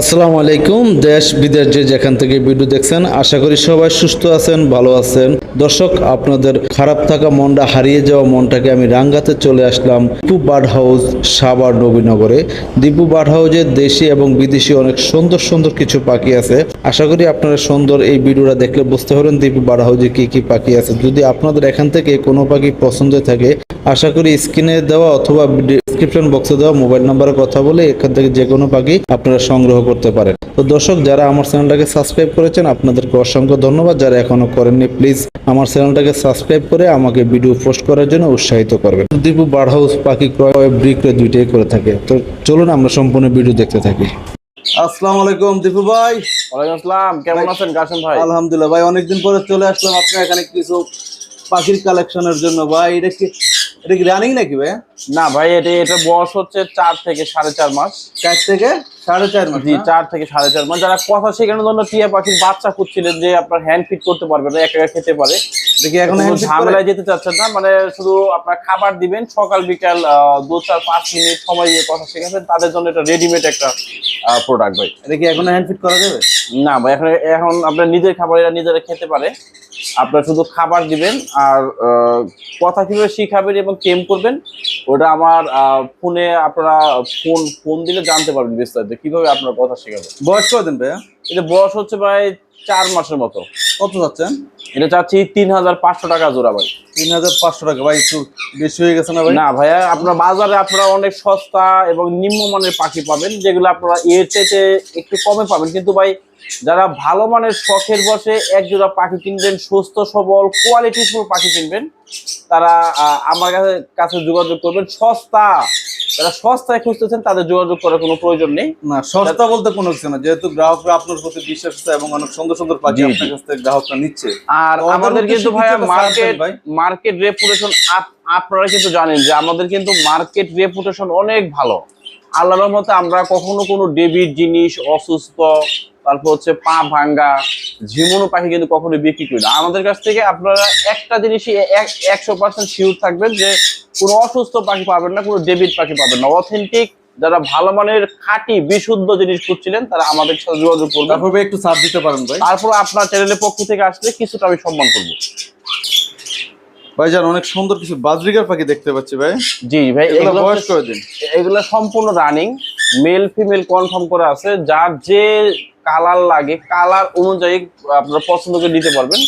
আসসালামু আলাইকুম, দেশ, বিদেশ যে যেখান থেকে ভিডিও দেখছেন, আশা করি সবাই সুস্থ আছেন, ভালো আছেন। দর্শক, আপনাদের খারাপ থাকা মনটা হারিয়ে যাওয়া মনটাকে আমি রাঙ্গাতে চলে আসলাম দীপু বার্ড হাউস সাবার নবীনগরে। দীপু বার্ড হাউসে দেশি এবং বিদেশি অনেক সুন্দর সুন্দর কিছু পাখি আছে। আশা করি আপনারা সুন্দর এই ভিডিওটা দেখলে বুঝতে পারবেন দীপু বার্ড হাউসে কি কি পাখি আছে। যদি আপনাদের এখান থেকে কোনো পাখি পছন্দ থাকে, আশা করি স্ক্রিনে দেওয়া অথবা ডিসক্রিপশন বক্সে দেওয়া মোবাইল নাম্বারে কথা বলে এখান থেকে যে কোনো পাখি আপনারা সংগ্রহ করতে পারেন। তো দর্শক যারা আমার চ্যানেলটাকে সাবস্ক্রাইব করেছেন আপনাদেরকে অসংখ্য ধন্যবাদ। যারা এখনও করেননি প্লিজ আমার চ্যানেলটাকে সাবস্ক্রাইব করে আমাকে ভিডিও পোস্ট করার জন্য উৎসাহিত করবেন। দীপু বার্ড হাউস পাখি ক্রয় বিক্রয় দুইটাই করে থাকে। তো চলুন আমরা সম্পূর্ণ ভিডিও দেখতে থাকি। আসসালামু আলাইকুম দীপু ভাই। ওয়ালাইকুম আসসালাম কেমন আছেন কাসেম ভাই? আলহামদুলিল্লাহ ভাই অনেকদিন পরে চলে আসলাম আপনার এখানে কিছু পাখির কালেকশনের জন্য। ভাই এটা কি এটা কি রানিং নাকি ভাই? না ভাই এটা এটা বয়স হচ্ছে চার থেকে সাড়ে চার মাস। চার থেকে সাড়ে চার মাস জি চার থেকে সাড়ে চার মাস। যারা কথা শেখানোর জন্য টিয়া পাখির বাচ্চা খুঁজছিলেন যে আপনার হ্যান্ড ফিট করতে পারবে না একা খেতে পারে। এখন? ঝামেলায় যেতে চাচ্ছেন না মানে শুধু আপনার খাবার দিবেন সকাল বিকাল দু চার পাঁচ মিনিট সময় দিয়ে কথা শেখাচ্ছেন তাদের জন্য এটা রেডিমেড একটা প্রোডাক্ট ভাই। এটা কি এখন হ্যান্ড ফিট করা যাবে? না ভাই এখন এখন আপনার নিজের খাবার এরা নিজেরা খেতে পারে। আপনার শুধু খাবার দিবেন আর কথা কীভাবে শিখাবেন এবং কেম করবেন ওটা আমার ফোনে আপনারা ফোন ফোন দিলে জানতে পারবেন বিস্তারিত কীভাবে আপনার কথা শেখাবেন। বয়স কদিন ভাইয়া? এটা বয়স হচ্ছে ভাই চার মাসের মতো। কত যাচ্ছেন? এটা চাচ্ছি তিন হাজার পাঁচশো টাকা জোড়া ভাই। তিন হাজার পাঁচশো টাকা ভাই একটু বেশি হয়ে গেছে না ভাই? না ভাইয়া আপনার বাজারে আপনারা অনেক সস্তা এবং নিম্নমানের পাখি পাবেন যেগুলো আপনারা এর চাইতে একটু কমে পাবেন। কিন্তু ভাই যারা ভালো মানের শখের বসে এক জোড়া পাখি কিনবেন সুস্থ সবল কোয়ালিটিফুল পাখি কিনবেন তারা আমার কাছে কাছে যোগাযোগ করবেন। সস্তা যারা সস্তায় খুঁজতেছেন তাদের যোগাযোগ করার কোনো প্রয়োজন নেই। না সস্তা বলতে কোনো কিছু না। যেহেতু গ্রাহকরা আপনার প্রতি বিশ্বাস আছে এবং অনেক সুন্দর সুন্দর পাখি। আপনার কাছ থেকে গ্রাহকরা নিচ্ছে। আর আমাদের কিন্তু ভাইয়া মার্কেট ভাই। মার্কেট রেপুটেশন আপনারা কিন্তু জানেন যে আমাদের কিন্তু মার্কেট রেপুটেশন অনেক ভালো। আল্লাহর রহমতে আমরা কখনো কোনো ডেবিট জিনিস অসুস্থ তারপর হচ্ছে পা ভাঙ্গা ঝিমুনো পাখি কিন্তু কখনো বিক্রি করি না। আমাদের কাছ থেকে আপনারা একটা জিনিসই এক- একশো পার্সেন্ট শিওর থাকবেন যে কোনো অসুস্থ পাখি পাবেন না কোনো ডেবিট পাখি পাবেন না। অথেন্টিক যারা ভালো মানের খাঁটি বিশুদ্ধ জিনিস খুঁজছিলেন তারা আমাদের সাথে যোগাযোগ করবেন। তারপর একটু ছাড় দিতে পারেন ভাই। তারপর আপনার চ্যানেলের পক্ষ থেকে আসলে কিছুটা আমি সম্মান করব। ভাই যান অনেক সুন্দর কিছু বাজরিকার পাখি দেখতে পাচ্ছি ভাই। জি ভাই এগুলো বয়স হচ্ছে- করে দিন এগুলো সম্পূর্ণ রানিং মেল ফিমেল কনফার্ম করা আছে। যার যে কালার লাগে কালার অনুযায়ী আপনারা পছন্দ করে নিতে পারবেন।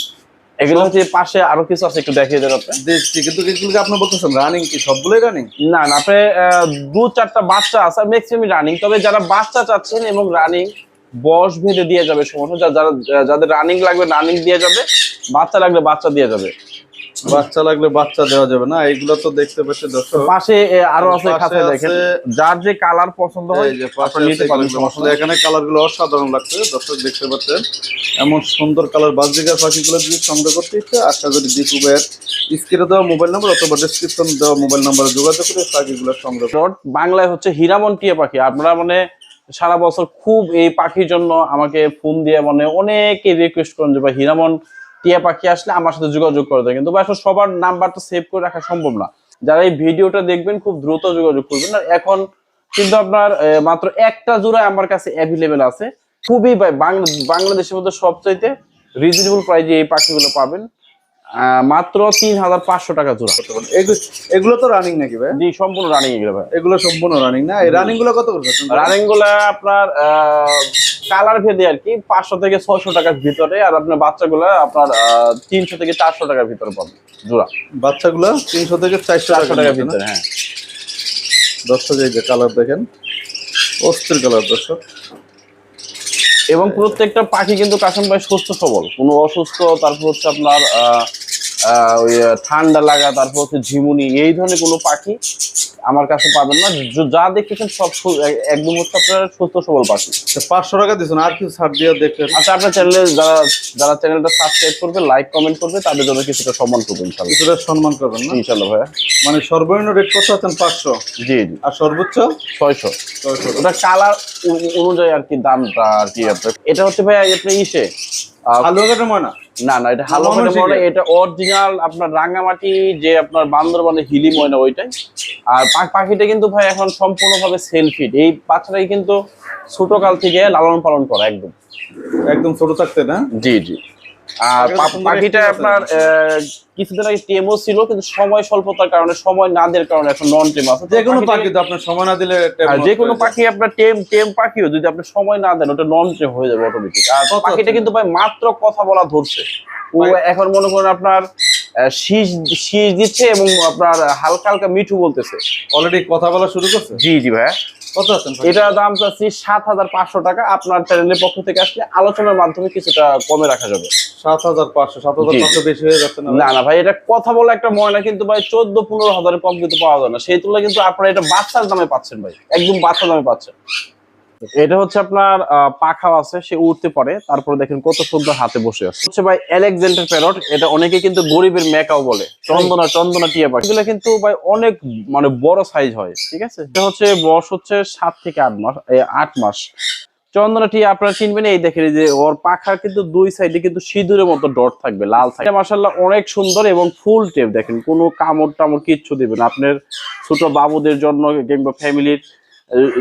এগুলো হচ্ছে পাশে আরও কিছু আছে একটু দেখিয়ে দেন আপনি। দেখছি কিন্তু এগুলো কি আপনি বলতেছেন রানিং কি সবগুলোই রানিং না না আপনি দু চারটা বাচ্চা আছে ম্যাক্সিমাম রানিং তবে যারা বাচ্চা চাচ্ছেন এবং রানিং বয়স ভেদে দিয়ে যাবে সমস্যা যারা যাদের রানিং লাগবে রানিং দিয়ে যাবে বাচ্চা লাগবে বাচ্চা দিয়ে যাবে। বাচ্চা লাগলে বাচ্চা দেওয়া যাবে না এইগুলো তো দেখতে পাচ্ছি দর্শক। পাশে আরও আছে খাতে দেখেন। যার যে কালার পছন্দ হয় যে পাশে নিতে পারেন সমস্যা। এখানে কালারগুলো অসাধারণ লাগছে দর্শক দেখতে পাচ্ছেন। এমন সুন্দর কালার বাজরিকার পাখিগুলো যদি সংগ্রহ করতে ইচ্ছে আশা করি দীপু ভাইয়ের স্ক্রিনে দেওয়া মোবাইল নাম্বার অথবা ডিসক্রিপশন দেওয়া মোবাইল নাম্বারে যোগাযোগ করে পাখিগুলো সংগ্রহ। রড বাংলায় হচ্ছে হীরামন টিয়া পাখি। আপনারা মানে সারা বছর খুব এই পাখির জন্য আমাকে ফোন দিয়ে মানে অনেকে রিকোয়েস্ট করেন যে ভাই হীরামন টিয়া পাখি আসলে আমার সাথে যোগাযোগ করে দেয়। কিন্তু আসলে সবার নাম্বারটা সেভ করে রাখা সম্ভব না। যারা এই ভিডিওটা দেখবেন, খুব দ্রুত যোগাযোগ করবেন। আর এখন কিন্তু আপনার মাত্র একটা জোড়া আমার কাছে অ্যাভেলেবেল আছে। খুবই বাংলাদেশের মধ্যে সবচাইতে রিজনেবল প্রাইজে এই পাখিগুলো পাবেন। মাত্র তিন হাজার পাঁচশো টাকা জোড়া। এগু- এগুলো তো রানিং নাকি ভাই? জি সম্পূর্ণ রানিং এগুলো ভাই। এগুলো সম্পূর্ণ রানিং না? এই রানিংগুলো কত করছেন রানিংগুলা আপনার কালার ভেদে আর কি পাঁচশো থেকে ছয়শো টাকার ভিতরে আর আপনার বাচ্চাগুলা আপনার তিনশো থেকে চারশো টাকার ভিতরে পাবেন জোড়া। বাচ্চাগুলো তিনশো থেকে চারশো চারশো টাকার ভিতরে? হ্যাঁ। দর্শক এই যে কালার দেখেন অস্থির কালার দর্শক। এবং প্রত্যেকটা পাখি কিন্তু কাশন ভাই সুস্থ সবল। কোনো অসুস্থ তারপর হচ্ছে আপনার ঠান্ডা লাগা তারপর হচ্ছে ঝিমুনি এই ধরনের কোনো পাখি আমার কাছে পাবেন না। যা দেখতেছেন সব এক- একদম হচ্ছে আপনার সুস্থ সবল পাখি। পাঁচশো টাকা দিচ্ছেন আর কিছু ছাড় দিয়ে দেখেন। আচ্ছা আপনার চ্যানেলে যারা যারা চ্যানেলটা সাবস্ক্রাইব করবে লাইক কমেন্ট করবে তাদের জন্য কিছুটা সম্মান করবে ইনশাল্লাহ কিছুটা সম্মান করবেন না? ইনশাল্লাহ ভাইয়া। মানে সর্বনিম্ন রেট কত আছেন পাঁচশো? জি জি। আর সর্বোচ্চ? ছয়শো। ছয়শো। ওটা কালার অনুযায়ী আর কি দামটা আর কি আপনার। এটা হচ্ছে ভাইয়া আপনি ইসে। হালুয়াঘাটের ময়না? না না এটা ময়না অরিজিনাল আপনার রাঙামাটি যে আপনার বান্দরবানের হিলি ময়না ওইটাই। আর পাখিটা কিন্তু ভাই এখন সম্পূর্ণভাবে সেলফিড এই বাচ্চাটাই কিন্তু ছোট কাল থেকে লালন পালন করা একদম। একদম ছোট থাকতে না? জি জি। আর পাখিটা আপনার কিছুদিন আগে টেমও ছিল কিন্তু সময় স্বল্পতার কারণে সময় না দেওয়ার কারণে এখন নন টেম আছে। যে কোনো পাখি তো আপনার সময় না দিলে যে কোনো পাখি আপনার টেম টেম পাখিও যদি আপনি সময় না দেন ওটা নন টেম হয়ে যাবে অটোমেটিক আর পাখিটা কিন্তু ভাই মাত্র কথা বলা ধরছে। ও এখন মনে করেন আপনার শীষ শীষ দিচ্ছে এবং আপনার হালকা হালকা মিঠু বলতেছে। অলরেডি কথা বলা শুরু করছে? জি জি ভাই কত আছেন ভাই? এটার দাম চাচ্ছি সাত হাজার পাঁচশো টাকা। আপনার চ্যানেলের পক্ষ থেকে আসলে আলোচনার মাধ্যমে কিছুটা কমে রাখা যাবে। সাত হাজার পাঁচশো সাত হাজার পাঁচশো বেশি হয়ে যাচ্ছে না না না ভাই এটা কথা বলে একটা ময়না কিন্তু ভাই চোদ্দ পনেরো হাজারের কম কিন্তু পাওয়া যায় না। সেই তুলনায় কিন্তু আপনারা এটা বাচ্চার দামে পাচ্ছেন ভাই। একদম বাচ্চার দামে পাচ্ছেন। এটা হচ্ছে আপনার পাখাও আছে, সে উঠতে পারে, তারপরে দেখেন কত সুন্দর হাতে বসে আছে। হচ্ছে ভাই অ্যালেকজান্ডার প্যারট এটা অনেকে কিন্তু গরিবের মেকাও বলে, চন্দনা চন্দনা টিয়া পাখি। এগুলো কিন্তু ভাই অনেক মানে বড় সাইজ হয়, ঠিক আছে? এটা হচ্ছে বয়স হচ্ছে সাত থেকে আট মাস আট মাস। চন্দনা টিয়া আপনারা চিনবেন এই দেখেন যে, ওর পাখার কিন্তু দুই সাইডে কিন্তু সিঁদুরের মতো ডট থাকবে, লাল থাকবে। মাসাল্লাহ অনেক সুন্দর এবং ফুল টেপ, দেখেন, কোনো কামড় টামড় কিচ্ছু দিবে না। আপনার ছোট বাবুদের জন্য কিংবা ফ্যামিলির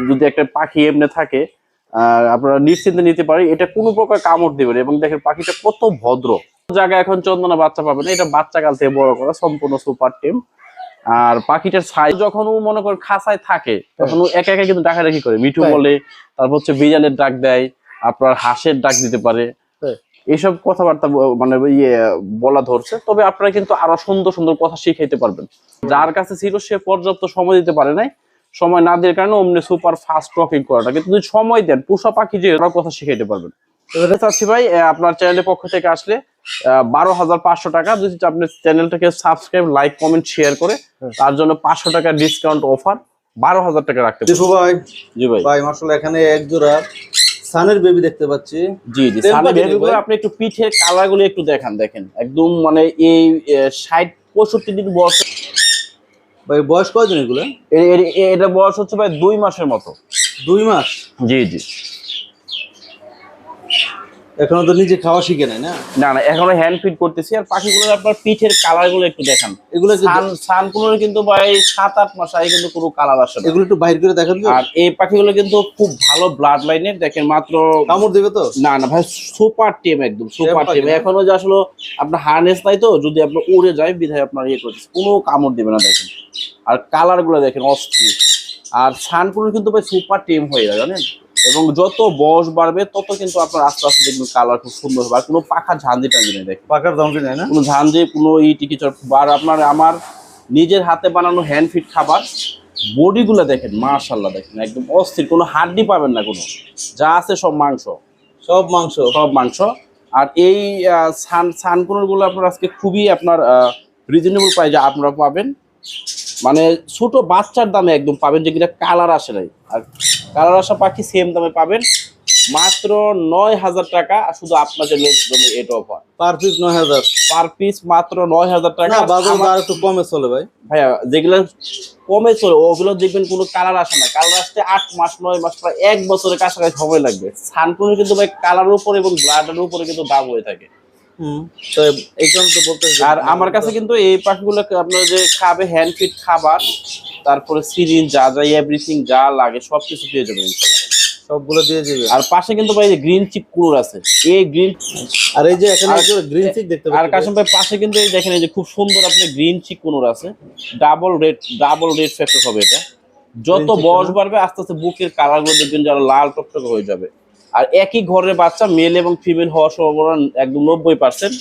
যদি একটা পাখি এমনি থাকে আহ, আপনারা নিশ্চিন্তে নিতে পারি এটা কোনো প্রকার কামড় দিবে না। এবং দেখেন পাখিটা কত ভদ্র। জায়গায় এখন চন্দনা বাচ্চা পাবে না এটা বাচ্চা কাল থেকে বড় করা সম্পূর্ণ সুপার টিম। আর পাখিটার সাইজ যখন ও মনে করেন খাঁচায় থাকে তখন ও একা একা কিন্তু ডাকাডাকি করে। মিঠু বলে তারপর হচ্ছে বিড়ালের ডাক দেয় আপনার হাঁসের ডাক দিতে পারে। এইসব কথাবার্তা মানে ইয়ে বলা ধরছে। তবে আপনারা কিন্তু আরও সুন্দর সুন্দর কথা শিখাইতে পারবেন। যার কাছে ছিল সে পর্যাপ্ত সময় দিতে পারে নাই। সময় না দেওয়ার কারণে অমনি সুপার ফাস্ট টকিং করাটা। কিন্তু যদি সময় দেন পোষা পাখি যে ওরা কথা শিখাইতে পারবেন। চাচ্ছি ভাই আপনার চ্যানেলের পক্ষ থেকে আসলে বারো হাজার পাঁচশো টাকা। যদি আপনি চ্যানেলটাকে সাবস্ক্রাইব লাইক কমেন্ট শেয়ার করে তার জন্য পাঁচশো টাকা ডিসকাউন্ট অফার বারো হাজার টাকা রাখতে। ভাই। জি ভাই। ভাই মার্শাল এখানে এক জোড়া সানের বেবি দেখতে পাচ্ছি। জি জি দিলে বেবিগুলো আপনি একটু পিঠের কালারগুলো একটু দেখান দেখেন। একদম মানে এই ষাট পঁয়ষট্টি দিন বয়স ভাই বয়স কয়দিন এগুলো? এটা বয়স হচ্ছে ভাই দুই মাসের মতো। দুই মাস? জি জি। এখনও তো নিজে খাওয়া শিখে নাই না? না না এখনও হ্যান্ড ফিট করতেছি। আর পাখিগুলোর আপনার পিঠের কালারগুলো একটু দেখান। এগুলো সান সানগুলোর কিন্তু ভাই সাত আট মাস আগে কিন্তু কোনো কালার আসে এগুলো একটু বাইর করে দেখান আর এই পাখিগুলো কিন্তু খুব ভালো ব্লাড লাইনের দেখেন মাত্র কামড় দেবে তো? না না ভাই সুপার টিম একদম সুপার টিম এখনও যে আসলে আপনার হার্নেস নাই তো যদি আপনার উড়ে যায় বিধায় আপনার ইয়ে করতেছে কোনো কামড় দিবে না দেখেন। আর কালারগুলো দেখেন অস্থির। আর সানকুলোর কিন্তু ভাই সুপার টিম হয়ে যায় জানেন? এবং যত বয়স বাড়বে তত কিন্তু আপনার আস্তে আস্তে দেখবেন কালার খুব সুন্দর হবে। আর কোনো পাখা ঝাঁঝি টাঞ্জি নেই পাকার দাম কি নাই না? কোনো ঝাঞ্ঝি কোনো ইটি কিছু আর আপনার আমার নিজের হাতে বানানো হ্যান্ড ফিট খাবার বডিগুলো দেখেন মাশাল্লাহ দেখেন একদম অস্থির। কোনো হাড্ডি পাবেন না কোনো। যা আছে সব মাংস। সব মাংস? সব মাংস। আর এই সান সানকুনোরগুলো আপনার আজকে খুবই আপনার রিজনেবল প্রাইজে আপনারা পাবেন। মানে ছোট বাচ্চার দামে একদম পাবেন যেগুলো কালার আসে নাই। আর কালার আসা পাখি সেম দামে পাবেন। মাত্র নয় হাজার টাকা শুধু আপনাদের জন্য এটা অফার পার পিস নয় হাজার। পার পিস মাত্র নয় হাজার টাকা। বাজার একটু কমে চলে ভাই। ভাইয়া যেগুলো কমে চলে ওগুলো দেখবেন কোনো কালার আসে না। কালার আসতে আট মাস নয় মাস প্রায় এক বছরের কাছাকাছি সময় লাগবে। সানকুনের কিন্তু ভাই কালারের উপর এবং ব্লাডের উপরে কিন্তু দাম হয়ে থাকে। তো এই কারণে তো বলতে আর আমার কাছে কিন্তু এই পাখিগুলো আপনার যে খাবে হ্যান্ড ফিট খাবার তারপরে সিরিন যা যা এভরিথিং যা লাগে সব কিছু পেয়ে যাবেন সবগুলো দিয়ে দিবে? আর পাশে কিন্তু ভাই গ্রিন চিপ কুকুর আছে এই গ্রিন আর এই যে এখানে গ্রিন চিক দেখতে আর কাশিম ভাই পাশে কিন্তু এই দেখেন এই যে খুব সুন্দর আপনি গ্রিন চিক কুনুর আছে। Double red double red factor হবে এটা। যত বয়স বাড়বে আস্তে আস্তে বুকের কালারগুলো দেখবেন যারা লাল টকটক হয়ে যাবে। আর একই ঘরের বাচ্চা মেল এবং ফিমেল হওয়ার সম্ভাবনা একদম নব্বই পার্সেন্ট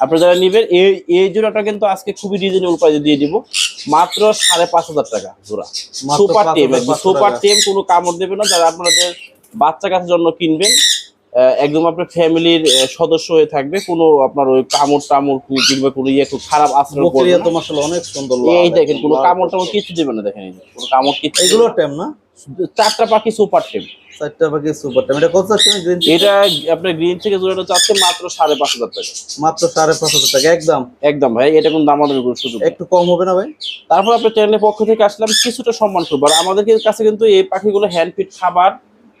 আপনারা যারা নিবেন এই এই জোড়াটা কিন্তু আজকে খুবই রিজনেবল প্রাইসে দিয়ে দিব। মাত্র সাড়ে পাঁচ হাজার টাকা জোড়া। সুপার টেম সুপার টেম কোনো কামড় দেবে না। যারা আপনাদের বাচ্চা কাছের জন্য কিনবেন একদম আপনার ফ্যামিলির সদস্য হয়ে থাকবে কোনো আপনার ওই কামড় টামড় কু- কিংবা কোনো ইয়ে খুব খারাপ আচরণ করবে বকরিয়া না। তো মাসাল অনেক সুন্দর এই দেখেন কোনো কামড়। টামড় কিছু দেবে না দেখেন কোনো কামড় কিছু এগুলো টেম না? চারটা পাখি সুপার টেম চারটা পাখি সুপার টেম এটা কত চাচ্ছেন গ্রিন এটা আপনার গ্রিন থেকে জোড়াটা চাচ্ছে মাত্র সাড়ে পাঁচ হাজার টাকা। মাত্র সাড়ে পাঁচ হাজার টাকা একদম? একদম ভাই এটা কোন দাম কোনো সুযোগ একটু কম হবে না ভাই? তারপর আপনার চ্যানেলের পক্ষ থেকে আসলাম কিছুটা সম্মান করব। আর আমাদের কাছে কিন্তু এই পাখিগুলো হ্যান্ড ফিড খাবার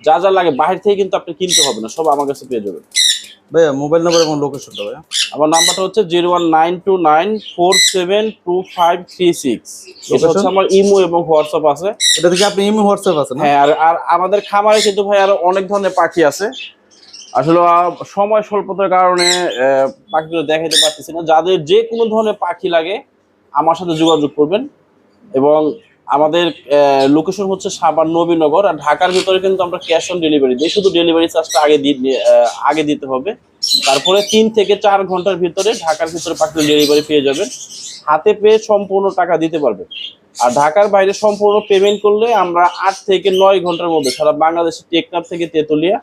যা যা লাগে বাইরে থেকে কিন্তু আপনি কিনতে হবে না সব আমার কাছে পেয়ে যাবেন। ভাইয়া মোবাইল নাম্বার এবং লোকেশনটা ভাইয়া? আমার নাম্বারটা হচ্ছে zero one nine two nine four seven two five three six. এটা হচ্ছে আমার ইমো এবং হোয়াটসঅ্যাপ আছে। এটা থেকে আপনি ইমি হোয়াটসঅ্যাপ আছে হ্যাঁ আর আর আমাদের খামারে কিন্তু ভাই আরও অনেক ধরনের পাখি আছে। আসলে সময় স্বল্পতার কারণে পাখিগুলো দেখাইতে পারতেছি না। যাদের যে কোনো ধরনের পাখি লাগে আমার সাথে যোগাযোগ করবেন। এবং আমাদের লোকেশন হচ্ছে সাবান নবীনগর আর ঢাকার ভিতরে কিন্তু আমরা ক্যাশ অন ডেলিভারি দিই। শুধু ডেলিভারি চার্জটা আগে আগে দিতে হবে। তারপরে তিন থেকে চার ঘণ্টার ভিতরে ঢাকার ভিতরে পাখিগুলো ডেলিভারি পেয়ে যাবেন। হাতে পেয়ে সম্পূর্ণ টাকা দিতে পারবে। আর ঢাকার বাইরে সম্পূর্ণ পেমেন্ট করলে আমরা আট থেকে নয় ঘণ্টার মধ্যে সারা বাংলাদেশের টেকনাফ থেকে তেতুলিয়া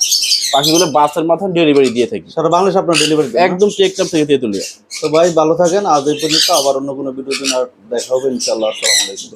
পাখিগুলো বাসের মাধ্যমে ডেলিভারি দিয়ে থাকি। সারা বাংলাদেশ আপনার ডেলিভারি একদম টেকনাফ থেকে তেতুলিয়া। তো ভাই ভালো থাকেন। আজ এই পর্যন্ত আবার অন্য কোনো ভিডিও দিন আর দেখা হবে ইনশাল্লাহ আসসালামু আলাইকুম।